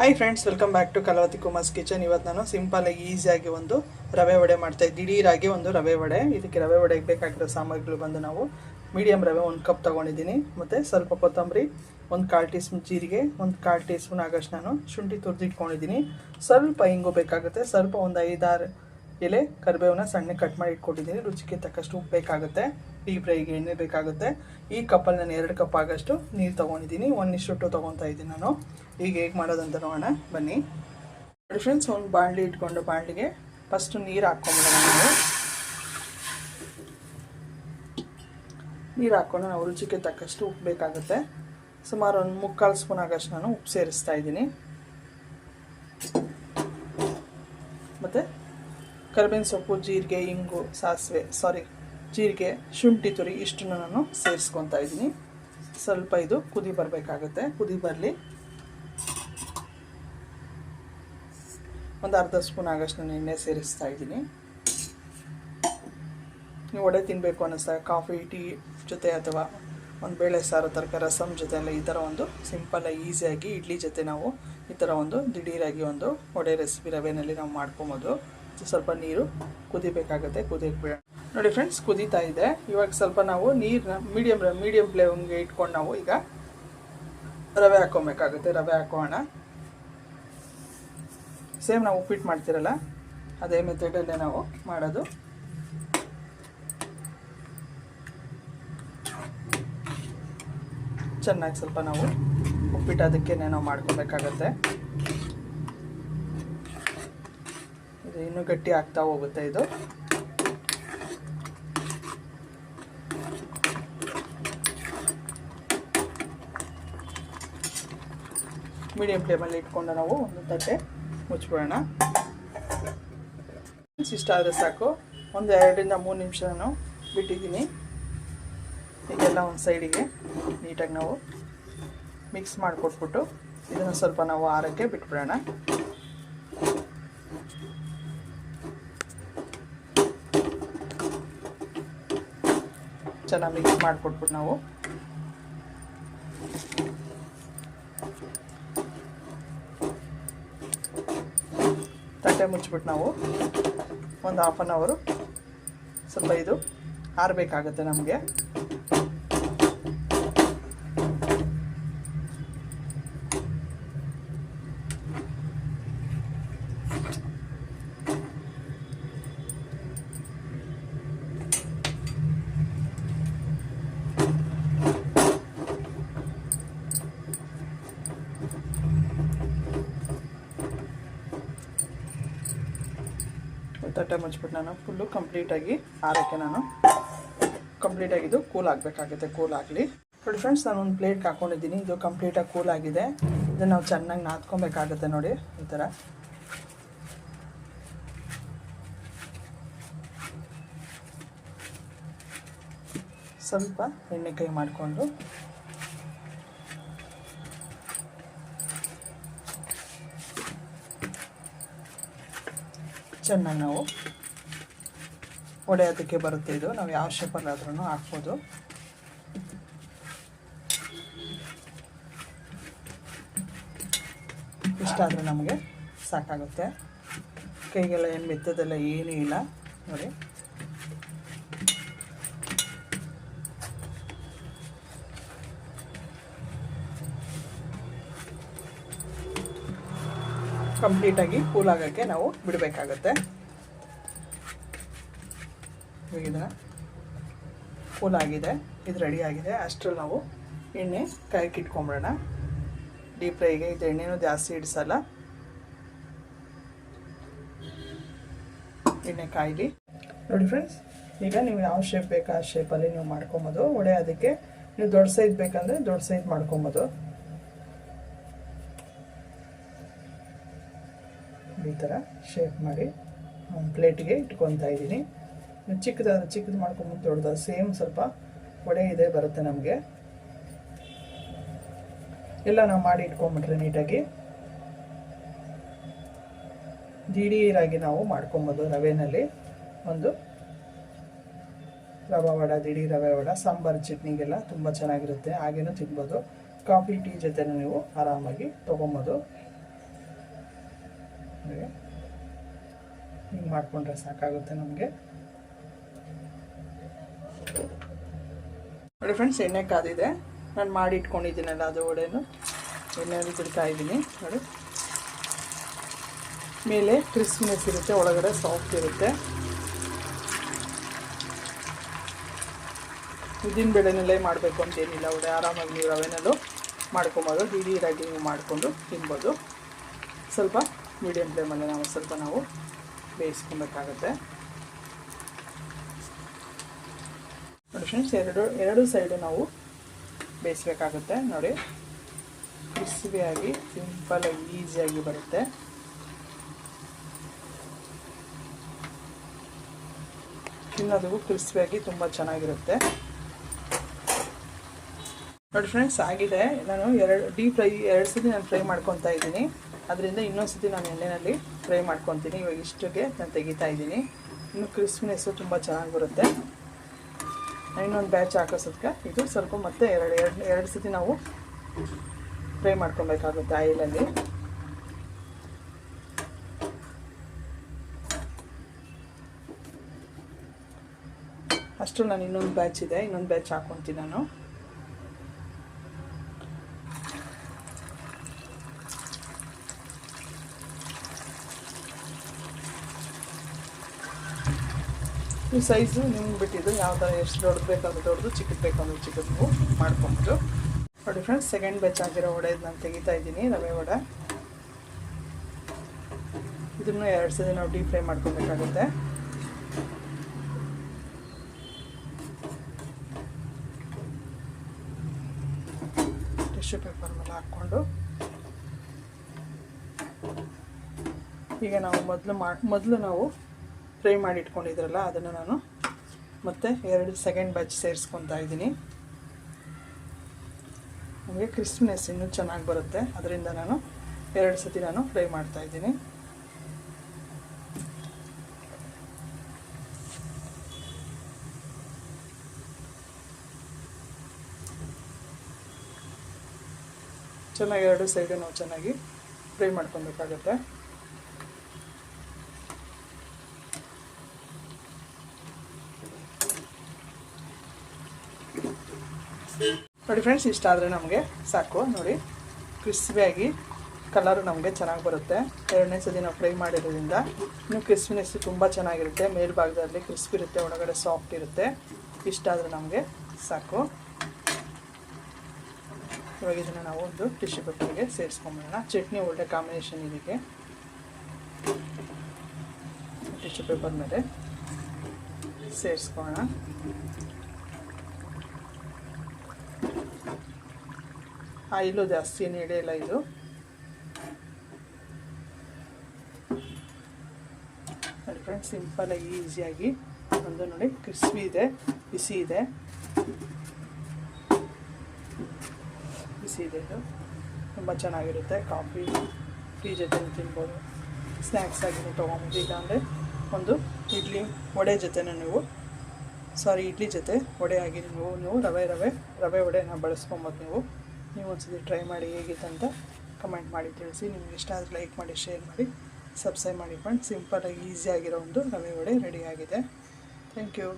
Hi friends welcome back to Kalavati Kumar's kitchen ಇವತ್ತು ನಾನು ಸಿಂಪಲಾಗಿ ಈಸಿಯಾಗಿ ಒಂದು ರವೆ ವಡೆ ಮಾಡ್ತಾ ಇದ್ದೆ ದಿಢೀರಾಗಿ ಒಂದು ರವೆ ವಡೆ. ಇದಕ್ಕೆ ರವೆ ವಡೆಗೆ ಬೇಕಾಗಿರೋ ಸಾಮಗ್ರಿಗಳು ಬಂದು ನಾವು ಮೀಡಿಯಮ್ ರವೆ ಒಂದು ಕಪ್ ತೊಗೊಂಡಿದ್ದೀನಿ. ಮತ್ತು ಸ್ವಲ್ಪ ಕೊತ್ತಂಬರಿ, ಒಂದು ಕಾಲು ಟೀ ಸ್ಪೂನ್ ಜೀರಿಗೆ, ಒಂದು ಕಾಲು ಟೀ ಸ್ಪೂನ್ ಆಗಷ್ಟು ನಾನು ಶುಂಠಿ ತುರಿದಿಟ್ಕೊಂಡಿದ್ದೀನಿ. ಸ್ವಲ್ಪ ಹಿಂಗೂ ಬೇಕಾಗುತ್ತೆ. ಸ್ವಲ್ಪ ಒಂದು ಐದಾರು ಎಲೆ, ಕರಿಬೇವನ್ನ ಸಣ್ಣ ಕಟ್ ಮಾಡಿ ಇಟ್ಕೊಂಡಿದ್ದೀನಿ ರುಚಿಗೆ ತಕ್ಕಷ್ಟು ಉಪ್ಪು ಬೇಕಾಗುತ್ತೆ. ಈ ಫ್ರೈಗೆ ಎಣ್ಣೆ ಬೇಕಾಗುತ್ತೆ. ಈ ಕಪ್ಪಲ್ಲಿ ನಾನು ಎರಡು ಕಪ್ ಆಗಷ್ಟು ನೀರು ತೊಗೊಂಡಿದ್ದೀನಿ ಒನ್ ಇಷ್ಟು ತೊಗೊತಾ ಇದ್ದೀನಿ ನಾನು. ಈಗ ಹೇಗೆ ಮಾಡೋದಂತ ನೋಡೋಣ. ಬನ್ನಿ. ಫ್ರೆಂಡ್ಸ್ ಒಂದು ಬಾಣಲಿ ಇಟ್ಕೊಂಡು ಬಾಣಲಿಗೆ ಫಸ್ಟು ನೀರು ಹಾಕ್ಕೊಂಬಿಡೋಣ ನಾವು. ನೀರು ಹಾಕ್ಕೊಂಡು ನಾವು ರುಚಿಗೆ ತಕ್ಕಷ್ಟು ಉಪ್ಪು ಬೇಕಾಗುತ್ತೆ. ಸುಮಾರು ಒಂದು ಮುಕ್ಕಾಲು ಸ್ಪೂನ್ ಆಗಷ್ಟು ನಾನು ಉಪ್ಪು ಸೇರಿಸ್ತಾ ಇದ್ದೀನಿ. ಮತ್ತು ಕರಿಬೇವಿನ ಸೊಪ್ಪು, ಜೀರಿಗೆ, ಇಂಗು, ಸಾಸಿವೆ ಸಾರಿ ಜೀರಿಗೆ, ಶುಂಠಿ, ತುರಿ ಇಷ್ಟನ್ನು ನಾನು ಸೇರಿಸ್ಕೊತಾ ಇದ್ದೀನಿ. ಸ್ವಲ್ಪ ಇದು ಕುದಿ ಬರಬೇಕಾಗುತ್ತೆ. ಕುದಿ ಬರಲಿ. ಒಂದು ಅರ್ಧ ಸ್ಪೂನ್ ಆಗಷ್ಟು ನಾನು ಎಣ್ಣೆ ಸೇರಿಸ್ತಾ ಇದ್ದೀನಿ. ನೀವು ಒಡೆ ತಿನ್ನಬೇಕು ಅನ್ನಿಸ್ದಾಗ ಕಾಫಿ, ಟೀ ಜೊತೆ ಅಥವಾ ಒಂದು ಬೇಳೆ ಸಾರು ತರಕಾರಿ ರಸಮ್ ಜೊತೆ ಎಲ್ಲ ಈ ಥರ ಒಂದು ಸಿಂಪಲ್ಲಾಗಿ ಈಸಿಯಾಗಿ ಇಡ್ಲಿ ಜೊತೆ ನಾವು ಈ ಥರ ಒಂದು ದಿಢೀರಾಗಿ ಒಂದು ವಡೆ ರೆಸಿಪಿ ರವೆನಲ್ಲಿ ನಾವು ಮಾಡ್ಕೊಬೋದು. ಸ್ವಲ್ಪ ನೀರು ಕುದಿಬೇಕಾಗುತ್ತೆ, ಕುದಿಯಕ್ಕೆ ನೋಡಿ ಫ್ರೆಂಡ್ಸ್ ಕುದೀತಾ ಇದೆ. ಇವಾಗ ಸ್ವಲ್ಪ ನಾವು ನೀರನ್ನ ಮೀಡಿಯಮ್ ಮೀಡಿಯಮ್ ಫ್ಲೇಮ್ಗೆ ಇಟ್ಕೊಂಡು ನಾವು ಈಗ ರವೆ ಹಾಕ್ಕೊಬೇಕಾಗುತ್ತೆ, ರವೆ ಹಾಕೋಣ. ಸೇಮ್ ನಾವು ಉಪ್ಪಿಟ್ಟು ಮಾಡ್ತಿರಲ್ಲ, ಅದೇ ಮೆಥಡಲ್ಲೇ ನಾವು ಮಾಡೋದು. ಚೆನ್ನಾಗಿ ಸ್ವಲ್ಪ ನಾವು ಉಪ್ಪಿಟ್ಟು ಅದಕ್ಕೆ ನಾವು ಮಾಡ್ಕೊಬೇಕಾಗತ್ತೆ. ಇದು ಇನ್ನೂ ಗಟ್ಟಿ ಆಗ್ತಾ ಹೋಗುತ್ತೆ ಇದು. ಮೀಡಿಯಂ ಫ್ಲೇಮಲ್ಲಿ ಇಟ್ಕೊಂಡು ನಾವು ಒಂದು ತಟ್ಟೆ ಮುಚ್ಬಿಡೋಣ. ಇಷ್ಟಾದರೆ ಸಾಕು. ಒಂದು ಎರಡರಿಂದ ಮೂರು ನಿಮಿಷ ನಾನು ಬಿಟ್ಟಿದ್ದೀನಿ. ಈಗೆಲ್ಲ ಒಂದು ಸೈಡಿಗೆ ನೀಟಾಗಿ ನಾವು ಮಿಕ್ಸ್ ಮಾಡಿಕೊಟ್ಬಿಟ್ಟು ಇದನ್ನು ಸ್ವಲ್ಪ ನಾವು ಆರಕ್ಕೆ ಬಿಟ್ಬಿಡೋಣ. ಚೆನ್ನಾಗಿ ಮಿಕ್ಸ್ ಮಾಡಿಕೊಟ್ಬಿಟ್ಟು ನಾವು. ತಟ್ಟೆ ಮುಚ್ಚಿಬಿಟ್ಟು ನಾವು ಒಂದು ಹಾಫ್ ಆನ್ ಅವರು ಸ್ವಲ್ಪ ಇದು ಆರಬೇಕಾಗುತ್ತೆ ನಮಗೆ. ತಟ್ಟೆ ಮುಚ್ಬಿಟ್ಟು ನಾನು ಫುಲ್ಲು ಕಂಪ್ಲೀಟಾಗಿ ಆರೋಕ್ಕೆ ನಾನು ಕಂಪ್ಲೀಟಾಗಿದ್ದು ಕೂಲ್ ಆಗಬೇಕಾಗುತ್ತೆ ಕೂಲ್ ಆಗಲಿ. ನೋಡಿ ಫ್ರೆಂಡ್ಸ್ ನಾನು ಒಂದು ಪ್ಲೇಟ್ ಹಾಕ್ಕೊಂಡಿದ್ದೀನಿ ಇದು ಕಂಪ್ಲೀಟಾಗಿ ಕೂಲ್ ಆಗಿದೆ. ಇದನ್ನು ನಾವು ಚೆನ್ನಾಗಿ ನಾದ್ಕೊಬೇಕಾಗುತ್ತೆ ನೋಡಿ, ಈ ಥರ ಸ್ವಲ್ಪ ಎಣ್ಣೆ ಕೈ ಮಾಡಿಕೊಂಡು ಚೆನ್ನಾಗಿ ನಾವು ಒಡೆಯೋದಕ್ಕೆ ಬರುತ್ತೆ ಇದು. ನಾವು ಯಾವ ಶೇಪಲ್ಲಾದ್ರೂ ಹಾಕ್ಬೋದು. ಇಷ್ಟಾದರೆ ನಮಗೆ ಸಾಕಾಗುತ್ತೆ. ಕೈಗೆಲ್ಲ ಏನು ಮೆತ್ತದೆಲ್ಲ ಏನೂ ಇಲ್ಲ. ನೋಡಿ. ಕಂಪ್ಲೀಟಾಗಿ ಕೂಲ್ ಆಗೋಕ್ಕೆ ನಾವು ಬಿಡಬೇಕಾಗತ್ತೆ. ಕೂಲ್ ಆಗಿದೆ ಇದು ರೆಡಿ ಆಗಿದೆ ಅಷ್ಟರಲ್ಲಿ ನಾವು ಎಣ್ಣೆ ಕಾಯಕ್ಕೆ ಇಟ್ಕೊಂಬಿಡೋಣ. ಡೀಪ್ ಫ್ರೈಗೆ ಇದು ಎಣ್ಣೆನೂ ಜಾಸ್ತಿ ಇಡಿಸಲ್ಲ. ಎಣ್ಣೆ ಕಾಯಿಲಿ. ನೋಡಿ ಫ್ರೆಂಡ್ಸ್ ಈಗ ನೀವು ಯಾವ ಶೇಪ್ ಬೇಕು ಆ ಶೇಪಲ್ಲಿ ನೀವು ಮಾಡ್ಕೊಬೋದು. ಒಡೆ ಅದಕ್ಕೆ ನೀವು ದೊಡ್ಡ ಸೈಜ್ ಬೇಕಂದರೆ ದೊಡ್ಡ ಸೈಜ್ ಮಾಡ್ಕೊಬೋದು. ಈ ಥರ ಶೇಪ್ ಮಾಡಿ ಪ್ಲೇಟಿಗೆ ಇಟ್ಕೊತಾ ಇದ್ದೀನಿ. ಚಿಕ್ಕದಾದ, ಚಿಕ್ಕದು ಮಾಡ್ಕೊಂಬಂದು ದೊಡ್ಡದ ಸೇಮ್ ಸ್ವಲ್ಪ ಒಡೆ ಇದೆ ಬರುತ್ತೆ ನಮಗೆ. ಎಲ್ಲ ನಾವು ಮಾಡಿ ಇಟ್ಕೊಂಬಿಟ್ರೆ ನೀಟಾಗಿ. ದಿಢೀರಾಗಿ ನಾವು ಮಾಡ್ಕೊಬೋದು ರವೆನಲ್ಲಿ. ಒಂದು ರವೆ ವಡ ದಿಢೀ ರವೆ ವಡ, ಸಾಂಬಾರು, ಚಟ್ನಿಗೆಲ್ಲ ತುಂಬ ಚೆನ್ನಾಗಿರುತ್ತೆ. ಹಾಗೇನೂ ತಿನ್ಬೋದು. ಕಾಫಿ, ಟೀ ಜೊತೆ ನೀವು ಆರಾಮಾಗಿ ತೊಗೊಬೋದು. ಹಾಗೆ ಹಿಂಗೆ ಮಾಡಿಕೊಂಡ್ರೆ ಸಾಕಾಗುತ್ತೆ ನಮಗೆ. ನೋಡಿ ಫ್ರೆಂಡ್ಸ್ ಎಣ್ಣೆ ಕಾದಿದೆ. ನಾನು ಮಾಡಿ ಇಟ್ಕೊಂಡಿದ್ದೀನಲ್ಲ ಅದು ಒಡೆನು ಎಣ್ಣೆಯಲ್ಲಿ ಬಿಡ್ತಾ ಇದ್ದೀನಿ, ನೋಡಿ. ಮೇಲೆ ಕ್ರಿಸ್ಪಿನೆಸ್ ಇರುತ್ತೆ, ಒಳಗಡೆ ಸಾಫ್ಟ್ ಇರುತ್ತೆ. ಉದ್ದಿನ ಬೇಳೆನಲ್ಲೇ ಮಾಡಬೇಕು ಅಂತೇನಿಲ್ಲ, ವಡೆ. ಆರಾಮಾಗಿ ನೀವು ರವೆನಲ್ಲೂ ಮಾಡ್ಕೊಬೋದು. ಹಿಡೀರಾಗಿ ನೀವು ಮಾಡಿಕೊಂಡು ತಿನ್ಬೋದು. ಸ್ವಲ್ಪ ಮೀಡಿಯಮ್ ಫ್ಲೇಮಲ್ಲಿ ನಾವು ಸ್ವಲ್ಪ ನಾವು ಬೇಯಿಸ್ಕೊಬೇಕಾಗತ್ತೆ. ನೋಡಿ ಫ್ರೆಂಡ್ಸ್ ಎರಡು ಎರಡು ಸೈಡು ನಾವು ಬೇಯಿಸ್ಬೇಕಾಗುತ್ತೆ. ನೋಡಿ ಕ್ರಿಸ್ಪಿಯಾಗಿ ಸಿಂಪಲಾಗಿ ಈಸಿಯಾಗಿ ಬರುತ್ತೆ. ತಿನ್ನೋದಕ್ಕೂ ಕ್ರಿಸ್ಪಿಯಾಗಿ ತುಂಬ ಚೆನ್ನಾಗಿರುತ್ತೆ. ನೋಡಿ ಫ್ರೆಂಡ್ಸ್ ಆಗಿದೆ. ನಾನು ಎರಡು ಡೀಪ್ ಫ್ರೈ ಎರಡು ಸತಿ ನಾನು ಫ್ರೈ ಮಾಡ್ಕೊತಾ ಇದ್ದೀನಿ. ಅದರಿಂದ ಇನ್ನೊಂದು ಸತಿ ನಾನು ಎಣ್ಣೆಯಲ್ಲಿ ಫ್ರೈ ಮಾಡ್ಕೊತೀನಿ. ಇವಾಗ ಇಷ್ಟಕ್ಕೆ ನಾನು ತೆಗಿತಾ ಇದ್ದೀನಿ. ಇನ್ನು ಕ್ರಿಸ್ಪಿನೆಸ್ಸು ತುಂಬ ಚೆನ್ನಾಗಿ ಬರುತ್ತೆ. ಇನ್ನೊಂದು ಬ್ಯಾಚ್ ಹಾಕೋಸೋದಕ್ಕೆ ಇದು ಸ್ವಲ್ಪ ಮತ್ತೆ ಎರಡು ಎರಡು ಎರಡು ಸತಿ ನಾವು ಫ್ರೈ ಮಾಡ್ಕೊಬೇಕಾಗುತ್ತೆ ಆಯಿಲಲ್ಲಿ. ಅಷ್ಟು ನಾನು ಇನ್ನೊಂದು ಬ್ಯಾಚ್ ಇದೆ. ಇನ್ನೊಂದು ಬ್ಯಾಚ್ ಹಾಕ್ಕೊತೀನಿ ನಾನು. ಈ ಸೈಜು ನಿಮ್ಗೆ ಬಿಟ್ಟಿದ್ದು ಯಾವ ಥರ ಎಷ್ಟು ದೊಡ್ಡದು ಬೇಕಾದ್ರೂ ದೊಡ್ಡದು, ಚಿಕ್ಕದು ಬೇಕಂದ್ರೆ ಚಿಕ್ಕದು ಮಾಡ್ಕೊಬೋದು. ನೋಡಿ ಫ್ರೆಂಡ್ಸ್ ಸೆಕೆಂಡ್ ಬ್ಯಾಚ್ ಆಗಿರೋ ವಡೆದು ನಾನು ತೆಗಿತಾ ಇದ್ದೀನಿ, ರವೆ ವಡೆ. ಇದನ್ನು ಎರಡು ಸಲ ನಾವು ಡೀಪ್ ಫ್ರೈ ಮಾಡ್ಕೊಬೇಕಾಗುತ್ತೆ. ಟಿಶ್ಯೂ ಪೇಪರ್ ಮೇಲೆ ಹಾಕ್ಕೊಂಡು. ಈಗ ನಾವು ಮೊದಲು ಮಾಡಿ ಮೊದಲು ನಾವು ಫ್ರೈ ಮಾಡಿ ಇಟ್ಕೊಂಡಿದ್ರಲ್ಲ ಅದನ್ನು ನಾನು ಮತ್ತೆ ಎರಡು ಸೆಕೆಂಡ್ ಬ್ಯಾಚ್ ಸೇರಿಸ್ಕೊತಾ ಇದ್ದೀನಿ. ನಮಗೆ ಕ್ರಿಸ್ಪಿನೆಸ್ ಇನ್ನೂ ಚೆನ್ನಾಗಿ ಬರುತ್ತೆ. ಅದರಿಂದ ನಾನು ಎರಡು ಸತಿ ನಾನು ಫ್ರೈ ಮಾಡ್ತಾ ಇದ್ದೀನಿ. ಚೆನ್ನಾಗಿ ಎರಡು ಸೈಡು ನಾವು ಚೆನ್ನಾಗಿ ಫ್ರೈ ಮಾಡ್ಕೊಬೇಕಾಗತ್ತೆ. ನೋಡಿ ಫ್ರೆಂಡ್ಸ್ ಇಷ್ಟ ಆದರೆ ನಮಗೆ ಸಾಕು, ನೋಡಿ. ಕ್ರಿಸ್ಪಿಯಾಗಿ ಕಲರು ನಮಗೆ ಚೆನ್ನಾಗಿ ಬರುತ್ತೆ. ಎರಡನೇ ಸತಿ ನಾವು ಫ್ರೈ ಮಾಡಿರೋದ್ರಿಂದ ಇನ್ನು ಕ್ರಿಸ್ಪಿನೆಸ್ ತುಂಬ ಚೆನ್ನಾಗಿರುತ್ತೆ. ಮೇಲ್ಭಾಗದಲ್ಲಿ ಕ್ರಿಸ್ಪಿ ಇರುತ್ತೆ, ಒಳಗಡೆ ಸಾಫ್ಟ್ ಇರುತ್ತೆ. ಇಷ್ಟ ಆದರೆ ನಮಗೆ ಸಾಕು. ಇವಾಗ ಇದನ್ನು ನಾವು ಒಂದು ಟಿಶ್ಯೂ ಪೇಪರ್ಗೆ ಸೇರಿಸ್ಕೊಂಬಿಡೋಣ. ಚಟ್ನಿ ಒಳ್ಳೆ ಕಾಂಬಿನೇಷನ್ ಇದಕ್ಕೆ ಟಿಶ್ಯೂ ಪೇಪರ್ ಮೇಲೆ ಸೇರಿಸ್ಕೊಳ್ಳೋಣ. ಆಯಿಲು ಜಾಸ್ತಿ ಏನು ಇಲ್ಲ ಇದು. ನೋಡಿ ಫ್ರೆಂಡ್ಸ್ ಸಿಂಪಲಾಗಿ ಈಸಿಯಾಗಿ ಒಂದು ನೋಡಿ ಕ್ರಿಸ್ಪಿ ಇದೆ, ಬಿಸಿ ಇದೆ. ಬಿಸಿ ಇದೆ ಇದು. ತುಂಬ ಚೆನ್ನಾಗಿರುತ್ತೆ ಕಾಫಿ ಟೀ ಜೊತೆ ತಿನ್ಬೋದು. ಸ್ನ್ಯಾಕ್ಸ್ ಆಗಿ ತೊಗೊಂಬೋದು, ಇಲ್ಲಾಂದರೆ ಒಂದು ಇಡ್ಲಿ ವಡೆ ಜೊತೆನೂ ನೀವು ಸಾರಿ ಇಡ್ಲಿ ಜೊತೆ ವಡೆ ಆಗಿ ನೀವು ನೀವು ರವೆ ರವೆ ರವೆ ವಡೆನ ಬಳಸ್ಕೊಬೋದು ನೀವು. ನೀವು ಒಂದ್ಸತಿ ಟ್ರೈ ಮಾಡಿ ಹೇಗಿತ್ತು ಅಂತ ಕಮೆಂಟ್ ಮಾಡಿ ತಿಳಿಸಿ. ನಿಮ್ಗೆ ಇಷ್ಟ ಆದರೆ ಲೈಕ್ ಮಾಡಿ ಶೇರ್ ಮಾಡಿ ಸಬ್ಸ್ಕ್ರೈಬ್ ಮಾಡಿ ಫ್ರೆಂಡ್ಸ್ ಸಿಂಪಲಾಗಿ ಈಸಿಯಾಗಿರೋ ಒಂದು ರವೆ ವಡೆ ರೆಡಿಯಾಗಿದೆ ಥ್ಯಾಂಕ್ ಯು